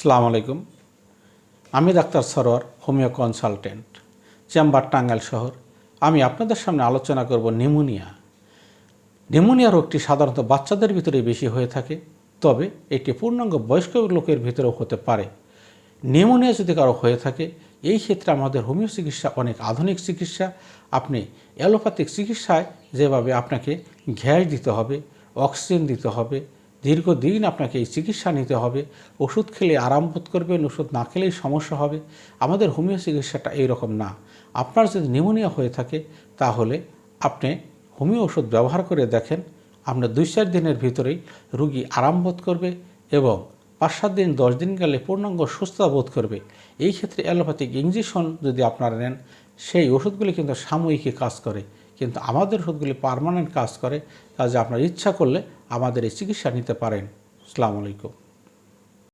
সালাম আলাইকুম। আমি doctor Sarowar, homeo consultant, chamber Tangail শহর। আমি আপনাদের সামনে আলোচনা করব নিউমোনিয়া নিউমোনিয়া রোগটি সাধারণত বাচ্চাদের ভিতরে বেশি হয়ে থাকে, তবে এটি পূর্ণাঙ্গ বয়স্ক লোকের ভিতরেও হতে পারে। নিউমোনিয়া যদি কারও হয়ে থাকে, এই ক্ষেত্রে আমাদের হোমিও চিকিৎসা অনেক আধুনিক চিকিৎসা। আপনি অ্যালোপ্যাথিক চিকিৎসায় যেভাবে আপনাকে গ্যাস দিতে হবে, অক্সিজেন দিতে হবে দীর্ঘদিন আপনাকে এই চিকিৎসা নিতে হবে। ওষুধ খেলে আরাম বোধ করবেন, ওষুধ না খেলেই সমস্যা হবে। আমাদের হোমিও চিকিৎসাটা এইরকম না। আপনার যদি নিউমোনিয়া হয়ে থাকে, তাহলে আপনি হোমিও ওষুধ ব্যবহার করে দেখেন। আপনার দুই চার দিনের ভিতরেই রুগী আরাম বোধ করবে এবং পাঁচ সাত দিন, দশ দিন গেলে পূর্ণাঙ্গ সুস্থতা বোধ করবে। এই ক্ষেত্রে অ্যালোপ্যাথিক ইঞ্জেকশন যদি আপনারা নেন, সেই ওষুধগুলি কিন্তু সাময়িকই কাজ করে। কিন্তু আমাদের ওষুধগুলি পারমানেন্ট কাজ করে, কাজে আপনার ইচ্ছা করলে আমাদের এই চিকিৎসা নিতে পারেন। আসসালামু আলাইকুম।